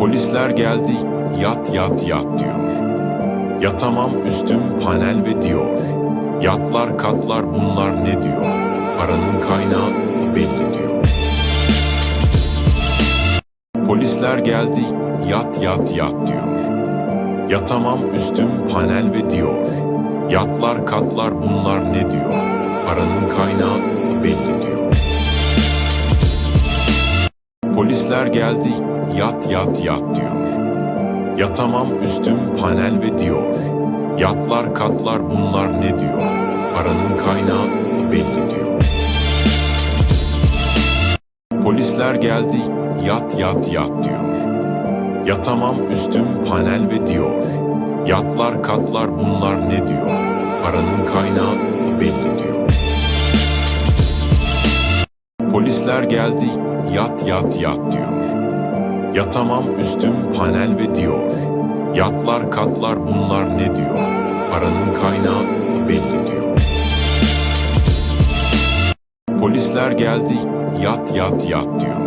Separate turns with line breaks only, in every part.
Polisler geldi, yat yat yat diyor. Yatamam üstüm panel ve diyor. Yatlar katlar bunlar ne diyor? Paranın kaynağı belli diyor. Polisler geldi, yat yat yat diyor. Yatamam üstüm panel ve diyor. Yatlar katlar bunlar ne diyor? Paranın kaynağı belli diyor. Polisler geldi, yat yat yat diyor. Yatamam üstüm panel ve diyor. Yatlar katlar bunlar ne diyor? Paranın kaynağı belli diyor. Polisler geldi, yat yat yat diyor. Yatamam üstüm panel ve diyor. Yatlar katlar bunlar ne diyor? Paranın kaynağı belli diyor. Polisler geldi, yat yat yat diyor. Yatamam üstüm panel ve diyor. Yatlar katlar bunlar ne diyor? Paranın kaynağı belli diyor. Polisler geldi, yat yat yat diyor.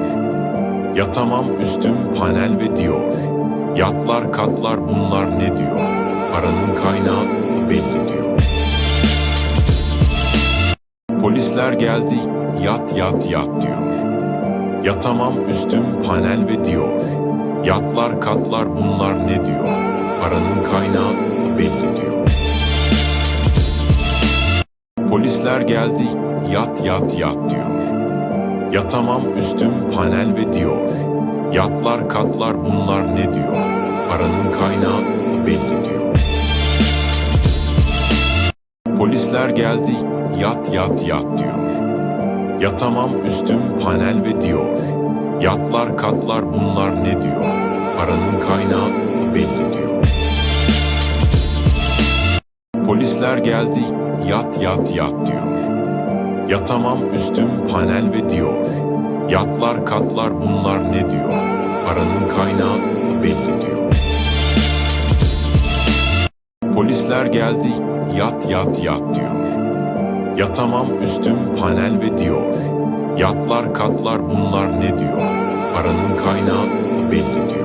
Yatamam üstüm panel ve diyor. Yatlar katlar bunlar ne diyor? Paranın kaynağı belli diyor. Polisler geldi, yat yat yat diyor. Yatamam üstüm panel ve diyor. Yatlar katlar bunlar ne diyor? Paranın kaynağı belli diyor. Polisler geldi, yat yat yat diyor. Yatamam üstüm panel ve diyor. Yatlar katlar bunlar ne diyor? Paranın kaynağı belli diyor. Polisler geldi, yat yat yat diyor. Yatamam üstüm panel ve diyor. Yatlar katlar bunlar ne diyor? Paranın kaynağı belli diyor. Polisler geldi, yat yat yat diyor. Yatamam üstüm panel ve diyor. Yatlar katlar bunlar ne diyor? Paranın kaynağı belli diyor. Polisler geldi, yat yat yat diyor. Yatamam üstüm panel ve diyor. Yatlar katlar bunlar ne diyor? Paranın kaynağı belli diyor.